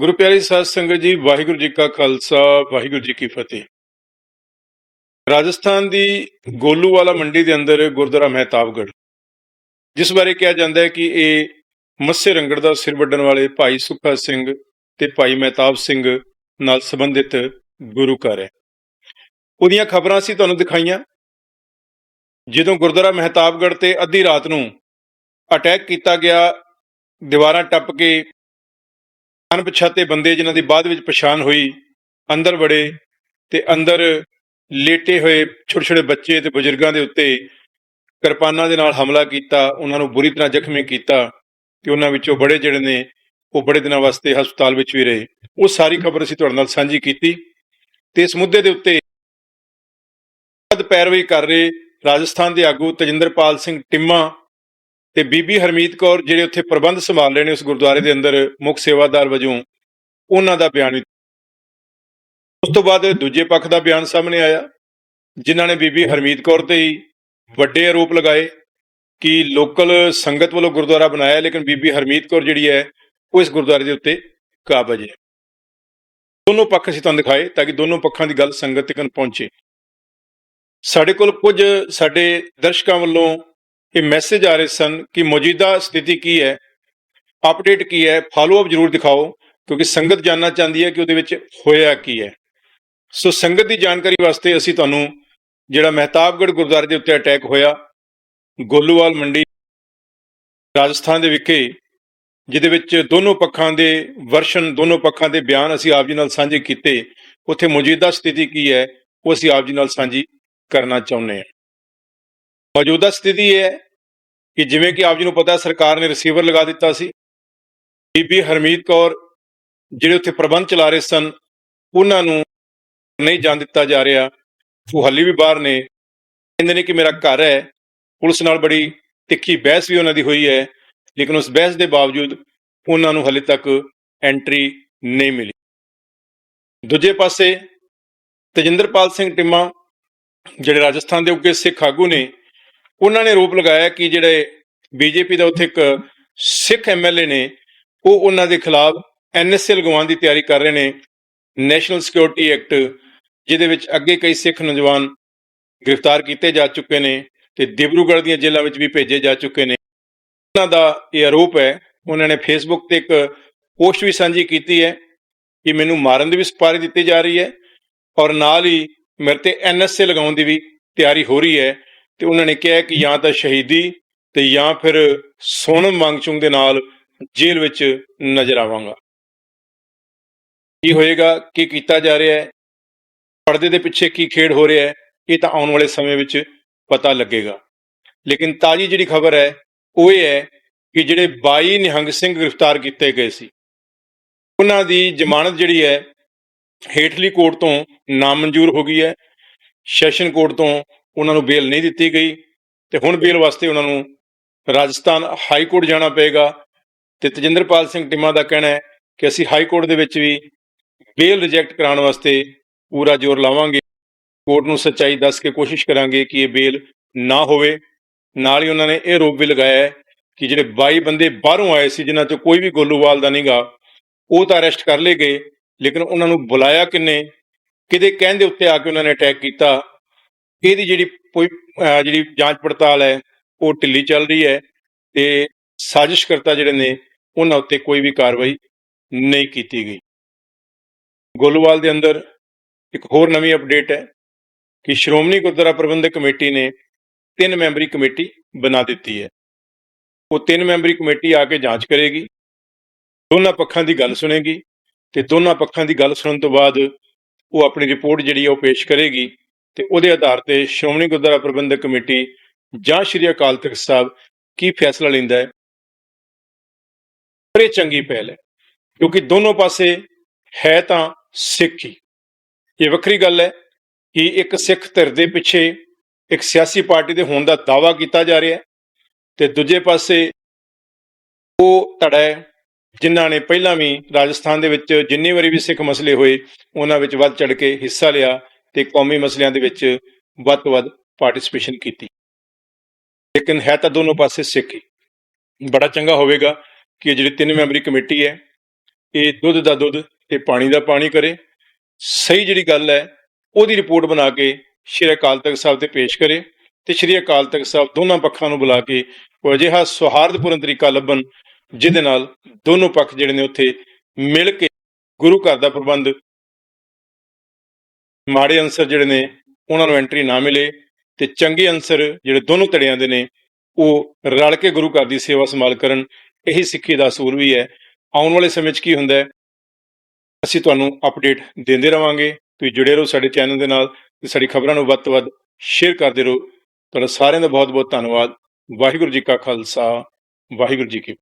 ਗੁਰੂ ਪਿਆਰੀ ਸਾਧ ਸੰਗਤ ਜੀ, ਵਾਹਿਗੁਰੂ ਜੀ ਕਾ ਖਾਲਸਾ, ਵਾਹਿਗੁਰੂ ਜੀ ਕੀ ਫਤਿਹ। ਰਾਜਸਥਾਨ ਦੀ ਗੋਲੂਵਾਲਾ ਮੰਡੀ ਦੇ ਅੰਦਰ ਗੁਰਦੁਆਰਾ ਮਹਿਤਾਬਗੜ ਜਿਸ ਬਾਰੇ ਕਿਹਾ ਜਾਂਦਾ ਹੈ ਕਿ ਇਹ ਮੱਸੇ ਰੰਗੜ ਦਾ ਸਿਰ ਵੱਢਣ ਵਾਲੇ ਭਾਈ ਸੁੱਖਾ ਸਿੰਘ ਤੇ ਭਾਈ ਮਹਿਤਾਬ ਸਿੰਘ ਨਾਲ ਸੰਬੰਧਿਤ ਗੁਰੂ ਘਰ ਹੈ। ਉਹਦੀਆਂ ਖਬਰਾਂ ਅਸੀਂ ਤੁਹਾਨੂੰ ਦਿਖਾਈਆਂ। ਜਦੋਂ ਗੁਰਦੁਆਰਾ ਮਹਿਤਾਬਗੜ ਤੇ ਅੱਧੀ ਰਾਤ ਨੂੰ ਅਟੈਕ ਕੀਤਾ ਗਿਆ, ਦੀਵਾਰਾਂ ਟੱਪ ਕੇ ਅਣਪਛਾਤੇ ਬੰਦੇ ਜਿਨ੍ਹਾਂ ਦੀ ਬਾਅਦ ਵਿੱਚ ਪਛਾਣ ਹੋਈ, ਅੰਦਰ ਵੜੇ ਤੇ ਅੰਦਰ ਲੇਟੇ ਹੋਏ ਛੋਟੇ ਛੋਟੇ ਬੱਚੇ ਤੇ ਬਜ਼ੁਰਗਾਂ ਦੇ ਉੱਤੇ ਕਿਰਪਾਨਾਂ ਦੇ ਨਾਲ ਹਮਲਾ ਕੀਤਾ, ਉਹਨਾਂ ਨੂੰ ਬੁਰੀ ਤਰ੍ਹਾਂ ਜ਼ਖਮੀ ਕੀਤਾ ਤੇ ਉਹਨਾਂ ਵਿੱਚੋਂ ਬੜੇ ਜਿਹੜੇ ਨੇ, ਉਹ ਬੜੇ ਦਿਨਾਂ ਵਾਸਤੇ ਹਸਪਤਾਲ ਵਿੱਚ ਵੀ ਰਹੇ। ਉਹ ਸਾਰੀ ਖਬਰ ਅਸੀਂ ਤੁਹਾਡੇ ਨਾਲ ਸਾਂਝੀ ਕੀਤੀ ਤੇ ਇਸ ਮੁੱਦੇ ਦੇ ਉੱਤੇ ਵੱਧ ਪੈਰਵੀ ਕਰ ਰਹੇ ਰਾਜਸਥਾਨ ਦੇ ਆਗੂ ਤਜਿੰਦਰਪਾਲ ਸਿੰਘ ਟਿੰਮਾ ਤੇ ਬੀਬੀ ਹਰਮੀਤ ਕੌਰ ਜਿਹੜੇ ਉੱਥੇ ਪ੍ਰਬੰਧ ਸੰਭਾਲ ਰਹੇ ਨੇ ਉਸ ਗੁਰਦੁਆਰੇ ਦੇ ਅੰਦਰ ਮੁੱਖ ਸੇਵਾਦਾਰ ਵਜੋਂ, ਉਹਨਾਂ ਦਾ ਬਿਆਨ ਵੀ ਉਸ ਤੋਂ ਬਾਅਦ ਦੂਜੇ ਪੱਖ ਦਾ ਬਿਆਨ ਸਾਹਮਣੇ ਆਇਆ, ਜਿਨ੍ਹਾਂ ਨੇ ਬੀਬੀ ਹਰਮੀਤ ਕੌਰ ਤੇ ਹੀ ਵੱਡੇ ਆਰੋਪ ਲਗਾਏ ਕਿ ਲੋਕਲ ਸੰਗਤ ਵੱਲੋਂ ਗੁਰਦੁਆਰਾ ਬਣਾਇਆ, ਲੇਕਿਨ ਬੀਬੀ ਹਰਮੀਤ ਕੌਰ ਜਿਹੜੀ ਹੈ, ਉਹ ਇਸ ਗੁਰਦੁਆਰੇ ਦੇ ਉੱਤੇ ਕਾਬਜ ਹੈ। ਦੋਨੋਂ ਪੱਖ ਅਸੀਂ ਤੁਹਾਨੂੰ ਦਿਖਾਏ, ਤਾਂ ਕਿ ਦੋਨੋਂ ਪੱਖਾਂ ਦੀ ਗੱਲ ਸੰਗਤ ਤੱਕ ਪਹੁੰਚੇ। ਸਾਡੇ ਕੋਲ ਕੁਝ ਸਾਡੇ ਦਰਸ਼ਕਾਂ ਵੱਲੋਂ ਇਹ ਮੈਸੇਜ ਆ ਰਹੇ ਸਨ ਕਿ ਮੌਜੂਦਾ ਸਥਿਤੀ ਕੀ ਹੈ ਅਪਡੇਟ ਕੀ ਹੈ ਫਾਲੋ ਅਪ ਜ਼ਰੂਰ ਦਿਖਾਓ, ਕਿਉਂਕਿ ਸੰਗਤ ਜਾਨਣਾ ਚਾਹੁੰਦੀ ਹੈ ਕਿ ਉਹਦੇ ਵਿੱਚ ਹੋਇਆ ਕੀ ਹੈ। ਸੋ ਸੰਗਤ ਦੀ ਜਾਣਕਾਰੀ ਵਾਸਤੇ ਅਸੀਂ ਤੁਹਾਨੂੰ ਜਿਹੜਾ ਮਹਿਤਾਬਗੜ ਗੁਰਦੁਆਰੇ ਦੇ ਉੱਤੇ ਅਟੈਕ ਹੋਇਆ, ਗੋਲੂਵਾਲ ਮੰਡੀ, ਰਾਜਸਥਾਨ ਦੇ ਵਿਖੇ, ਜਿਹਦੇ ਵਿੱਚ ਦੋਨੋਂ ਪੱਖਾਂ ਦੇ ਵਰਸ਼ਨ ਦੋਨੋਂ ਪੱਖਾਂ ਦੇ ਬਿਆਨ ਅਸੀਂ ਆਪ ਜੀ ਨਾਲ ਸਾਂਝੇ ਕੀਤੇ, ਉੱਥੇ ਮੌਜੂਦਾ ਸਥਿਤੀ ਕੀ ਹੈ, ਉਹ ਅਸੀਂ ਆਪ ਜੀ ਨਾਲ ਸਾਂਝੀ ਕਰਨਾ ਚਾਹੁੰਦੇ ਹਾਂ। ਮੌਜੂਦਾ ਸਥਿਤੀ ਇਹ ਹੈ ਕਿ ਜਿਵੇਂ ਕਿ ਆਪ ਜੀ ਨੂੰ ਪਤਾ ਸਰਕਾਰ ਨੇ ਰਿਸੀਵਰ ਲਗਾ ਦਿੱਤਾ ਸੀ। ਬੀਬੀ ਹਰਮੀਤ ਕੌਰ ਜਿਹੜੇ ਉੱਥੇ ਪ੍ਰਬੰਧ ਚਲਾ ਰਹੇ ਸਨ, ਉਹਨਾਂ ਨੂੰ ਨਹੀਂ ਜਾਣ ਦਿੱਤਾ ਜਾ ਰਿਹਾ। ਉਹ ਹਾਲੀ ਵੀ ਬਾਹਰ ਨੇ। ਕਹਿੰਦੇ ਨੇ ਕਿ ਮੇਰਾ ਘਰ ਹੈ। ਪੁਲਿਸ ਨਾਲ ਬੜੀ ਤਿੱਖੀ ਬਹਿਸ ਵੀ ਉਹਨਾਂ ਦੀ ਹੋਈ ਹੈ। ਲੇਕਿਨ ਉਸ ਬਹਿਸ ਦੇ ਬਾਵਜੂਦ ਉਹਨਾਂ ਨੂੰ ਹਾਲੇ ਤੱਕ ਐਂਟਰੀ ਨਹੀਂ ਮਿਲੀ। ਦੂਜੇ ਪਾਸੇ ਤਜਿੰਦਰਪਾਲ ਸਿੰਘ ਟਿੰਮਾ, ਜਿਹੜੇ ਰਾਜਸਥਾਨ ਦੇ ਉੱਗੇ ਸਿੱਖ ਆਗੂ ਨੇ ਉਹਨਾਂ ਨੇ ਰੋਪ ਲਗਾਇਆ ਕਿ ਜਿਹੜੇ ਬੀਜੇਪੀ ਦਾ ਉੱਥੇ ਇੱਕ ਸਿੱਖ ਐਮਐਲਏ ਨੇ, ਉਹ ਉਹਨਾਂ ਦੇ ਖਿਲਾਫ ਐਨਐਸਏ ਲਗਵਾਉਣ ਦੀ ਤਿਆਰੀ ਕਰ ਰਹੇ ਨੇ। ਨੈਸ਼ਨਲ ਸਿਕਿਉਰਿਟੀ ਐਕਟ, ਜਿਹਦੇ ਵਿੱਚ ਅੱਗੇ ਕਈ ਸਿੱਖ ਨੌਜਵਾਨ ਗ੍ਰਿਫਤਾਰ ਕੀਤੇ ਜਾ ਚੁੱਕੇ ਨੇ ਤੇ ਦਿਬਰੂਗੜ੍ਹ ਦੀਆਂ ਜੇਲ੍ਹਾਂ ਵਿੱਚ ਵੀ ਭੇਜੇ ਜਾ ਚੁੱਕੇ ਨੇ। ਉਹਨਾਂ ਦਾ ਇਹ ਆਰੋਪ ਹੈ, ਉਹਨਾਂ ਨੇ ਫੇਸਬੁੱਕ ਤੇ ਇੱਕ ਪੋਸਟ ਵੀ ਸਾਂਝੀ ਕੀਤੀ ਹੈ ਕਿ ਮੈਨੂੰ ਮਾਰਨ ਦੀ ਵੀ ਸਪਾਰੀ ਦਿੱਤੀ ਜਾ ਰਹੀ ਹੈ ਔਰ ਨਾਲ ਹੀ ਮੇਰੇ ਤੇ ਐਨਐਸਏ ਲਗਾਉਣ ਦੀ ਵੀ ਤਿਆਰੀ ਹੋ ਰਹੀ ਹੈ। ਤੇ ਉਹਨਾਂ ਨੇ ਕਿਹਾ ਕਿ ਜਾਂ ਤਾਂ ਸ਼ਹੀਦੀ ਤੇ ਜਾਂ ਫਿਰ ਸੋਨਮ ਵਾਂਗਚੁੰਗ ਦੇ ਨਾਲ ਜੇਲ੍ਹ ਵਿੱਚ ਨਜ਼ਰ ਆਵਾਂਗਾ। ਕੀ ਹੋਏਗਾ? ਕੀ ਕੀਤਾ ਜਾ ਰਿਹਾ ਹੈ? ਪਰਦੇ ਦੇ ਪਿੱਛੇ ਕੀ ਖੇਡ ਹੋ ਰਿਹਾ ਹੈ? ਇਹ ਤਾਂ ਆਉਣ ਵਾਲੇ ਸਮੇਂ ਵਿੱਚ ਪਤਾ ਲੱਗੇਗਾ। ਲੇਕਿਨ ਤਾਜੀ ਜਿਹੜੀ ਖਬਰ ਹੈ, ਉਹ ਇਹ ਹੈ ਕਿ ਜਿਹੜੇ 22 ਨਿਹੰਗ ਸਿੰਘ ਗ੍ਰਿਫਤਾਰ ਕੀਤੇ ਗਏ ਸੀ, ਉਹਨਾਂ ਦੀ ਜ਼ਮਾਨਤ ਜਿਹੜੀ ਹੈ, ਹੇਠਲੀ ਕੋਰਟ ਤੋਂ ਨਾਮਨਜ਼ੂਰ ਹੋ ਗਈ ਹੈ। ਸੈਸ਼ਨ ਕੋਰਟ ਤੋਂ ਉਹਨਾਂ ਨੂੰ ਬੇਲ ਨਹੀਂ ਦਿੱਤੀ ਗਈ ਤੇ ਹੁਣ ਬੇਲ ਵਾਸਤੇ ਉਹਨਾਂ ਨੂੰ ਰਾਜਸਥਾਨ ਹਾਈ ਕੋਰਟ ਜਾਣਾ ਪਏਗਾ ਤੇ ਤਜਿੰਦਰਪਾਲ ਸਿੰਘ ਟਿਮਾ ਦਾ ਕਹਿਣਾ ਹੈ ਕਿ ਅਸੀਂ ਹਾਈ ਕੋਰਟ ਦੇ ਵਿੱਚ ਵੀ ਬੇਲ ਰਿਜੈਕਟ ਕਰਾਉਣ ਵਾਸਤੇ ਪੂਰਾ ਜ਼ੋਰ ਲਾਵਾਂਗੇ। ਕੋਰਟ ਨੂੰ ਸੱਚਾਈ ਦੱਸ ਕੇ ਕੋਸ਼ਿਸ਼ ਕਰਾਂਗੇ ਕਿ ਇਹ ਬੇਲ ਨਾ ਹੋਵੇ। ਨਾਲ ਹੀ ਉਹਨਾਂ ਨੇ ਇਹ ਰੋਪ ਵੀ ਲਗਾਇਆ ਹੈ ਕਿ ਜਿਹੜੇ 22 ਬੰਦੇ ਬਾਹਰੋਂ ਆਏ ਸੀ, ਜਿਨ੍ਹਾਂ ਚੋਂ ਕੋਈ ਵੀ ਗੋਲੂਵਾਲ ਦਾ ਨਹੀਂਗਾ, ਉਹ ਤਾਂ ਅਰੈਸਟ ਕਰ ਲਏ ਗਏ, ਲੇਕਿਨ ਉਹਨਾਂ ਨੂੰ ਬੁਲਾਇਆ ਕਿੰਨੇ? ਕਿਤੇ ਕਹਿਣ ਦੇ ਉੱਤੇ ਆ ਕੇ ਉਹਨਾਂ ਨੇ ਅਟੈਕ ਕੀਤਾ। ਇਹਦੀ ਜਿਹੜੀ ਕੋਈ ਜਿਹੜੀ ਜਾਂਚ ਪੜਤਾਲ ਹੈ, ਉਹ ਢਿੱਲੀ ਚੱਲ ਰਹੀ ਹੈ ਤੇ ਸਾਜ਼ਿਸ਼ਕਰਤਾ ਜਿਹੜੇ ਨੇ, ਉਹਨਾਂ ਉੱਤੇ ਕੋਈ ਵੀ ਕਾਰਵਾਈ ਨਹੀਂ ਕੀਤੀ ਗਈ। ਗੋਲੂਵਾਲ ਦੇ ਅੰਦਰ ਇੱਕ ਹੋਰ ਨਵੀਂ ਅਪਡੇਟ ਹੈ ਕਿ ਸ਼੍ਰੋਮਣੀ ਗੁਰਦੁਆਰਾ ਪ੍ਰਬੰਧਕ ਕਮੇਟੀ ਨੇ ਤਿੰਨ ਮੈਂਬਰੀ ਕਮੇਟੀ ਬਣਾ ਦਿੱਤੀ ਹੈ। ਉਹ ਤਿੰਨ ਮੈਂਬਰੀ ਕਮੇਟੀ ਆ ਕੇ ਜਾਂਚ ਕਰੇਗੀ, ਦੋਨਾਂ ਪੱਖਾਂ ਦੀ ਗੱਲ ਸੁਣੇਗੀ ਤੇ ਦੋਨਾਂ ਪੱਖਾਂ ਦੀ ਗੱਲ ਸੁਣਨ ਤੋਂ ਬਾਅਦ ਉਹ ਆਪਣੀ ਰਿਪੋਰਟ ਜਿਹੜੀ ਹੈ ਉਹ ਪੇਸ਼ ਕਰੇਗੀ ਤੇ ਉਹਦੇ ਆਧਾਰ ਤੇ ਸ਼੍ਰੋਮਣੀ ਗੁਰਦੁਆਰਾ ਪ੍ਰਬੰਧਕ ਕਮੇਟੀ ਜਾਂ ਸ਼੍ਰੀ ਅਕਾਲ ਤਖਤ ਸਾਹਿਬ ਕੀ ਫੈਸਲਾ ਲੈਂਦਾ ਹੈ? ਪਰ ਇਹ ਚੰਗੀ ਪਹਿਲ ਹੈ, ਕਿਉਂਕਿ ਦੋਨੋਂ ਪਾਸੇ ਹੈ ਤਾਂ ਸਿੱਖ। ਹੀ ਇਹ ਵੱਖਰੀ ਗੱਲ ਹੈ ਕਿ ਇੱਕ ਸਿੱਖ ਧਿਰ ਦੇ ਪਿੱਛੇ ਇੱਕ ਸਿਆਸੀ ਪਾਰਟੀ ਦੇ ਹੋਣ ਦਾ ਦਾਵਾ ਕੀਤਾ ਜਾ ਰਿਹਾ ਹੈ ਤੇ ਦੂਜੇ ਪਾਸੇ ਉਹ ਧੜਾ ਹੈ ਜਿਨ੍ਹਾਂ ਨੇ ਪਹਿਲਾਂ ਵੀ ਰਾਜਸਥਾਨ ਦੇ ਵਿੱਚ ਜਿੰਨੀ ਵਾਰੀ ਵੀ ਸਿੱਖ ਮਸਲੇ ਹੋਏ, ਉਹਨਾਂ ਵਿੱਚ ਵੱਧ ਚੜ ਕੇ ਹਿੱਸਾ ਲਿਆ ਤੇ ਕੌਮੀ ਮਸਲਿਆਂ ਦੇ ਵਿੱਚ ਵੱਧ ਤੋਂ ਵੱਧ ਪਾਰਟਿਸਿਪੇਸ਼ਨ ਕੀਤੀ। ਲੇਕਿਨ ਹੈ ਤਾਂ ਦੋਨੋਂ ਪਾਸੇ ਸਿੱਖ ਹੀ। ਬੜਾ ਚੰਗਾ ਹੋਵੇਗਾ ਕਿ ਇਹ ਜਿਹੜੀ ਤਿੰਨ ਮੈਂਬਰੀ ਕਮੇਟੀ ਹੈ, ਇਹ ਦੁੱਧ ਦਾ ਦੁੱਧ ਤੇ ਪਾਣੀ ਦਾ ਪਾਣੀ ਕਰੇ। ਸਹੀ ਜਿਹੜੀ ਗੱਲ ਹੈ, ਉਹਦੀ ਰਿਪੋਰਟ ਬਣਾ ਕੇ ਸ਼੍ਰੀ ਅਕਾਲ ਤਖਤ ਸਾਹਿਬ ਤੇ ਪੇਸ਼ ਕਰੇ ਤੇ ਸ਼੍ਰੀ ਅਕਾਲ ਤਖਤ ਸਾਹਿਬ ਦੋਨਾਂ ਪੱਖਾਂ ਨੂੰ ਬੁਲਾ ਕੇ ਉਹ ਅਜਿਹਾ ਸੌਹਾਰਦਪੂਰਨ ਤਰੀਕਾ ਲੱਭਣ, ਜਿਹਦੇ ਨਾਲ ਦੋਨੋਂ ਪੱਖ ਜਿਹੜੇ ਨੇ ਉੱਥੇ ਮਿਲ ਕੇ ਗੁਰੂ ਘਰ ਦਾ ਪ੍ਰਬੰਧ ਮਾੜੇ ਅੰਸਰ ਜਿਹੜੇ ਨੇ, ਉਹਨਾਂ ਨੂੰ ਐਂਟਰੀ ਨਾ ਮਿਲੇ ਤੇ ਚੰਗੇ ਅੰਸਰ ਜਿਹੜੇ ਦੋਨੋਂ ਧੜਿਆਂ ਦੇ ਨੇ, ਉਹ ਰਲ ਕੇ ਗੁਰੂ ਘਰ ਦੀ ਸੇਵਾ ਸੰਭਾਲ ਕਰਨ। ਇਹੀ ਸਿੱਖੀ ਦਾ ਅਸੂਲ ਵੀ ਹੈ। ਆਉਣ ਵਾਲੇ ਸਮੇਂ 'ਚ ਕੀ ਹੁੰਦਾ ਹੈ? ਅਸੀਂ ਤੁਹਾਨੂੰ ਅਪਡੇਟ ਦਿੰਦੇ ਰਵਾਂਗੇ। ਤੁਸੀਂ ਜੁੜੇ ਰਹੋ ਸਾਡੇ ਚੈਨਲ ਦੇ ਨਾਲ ਤੇ ਸਾਡੀ ਖਬਰਾਂ ਨੂੰ ਵੱਧ ਤੋਂ ਵੱਧ ਸ਼ੇਅਰ ਕਰਦੇ ਰਹੋ। ਤੁਹਾਡਾ ਸਾਰਿਆਂ ਦਾ ਬਹੁਤ ਬਹੁਤ ਧੰਨਵਾਦ। ਵਾਹਿਗੁਰੂ ਜੀ ਕਾ ਖਾਲਸਾ। ਵਾਹਿਗੁਰੂ ਜੀ ਕੀ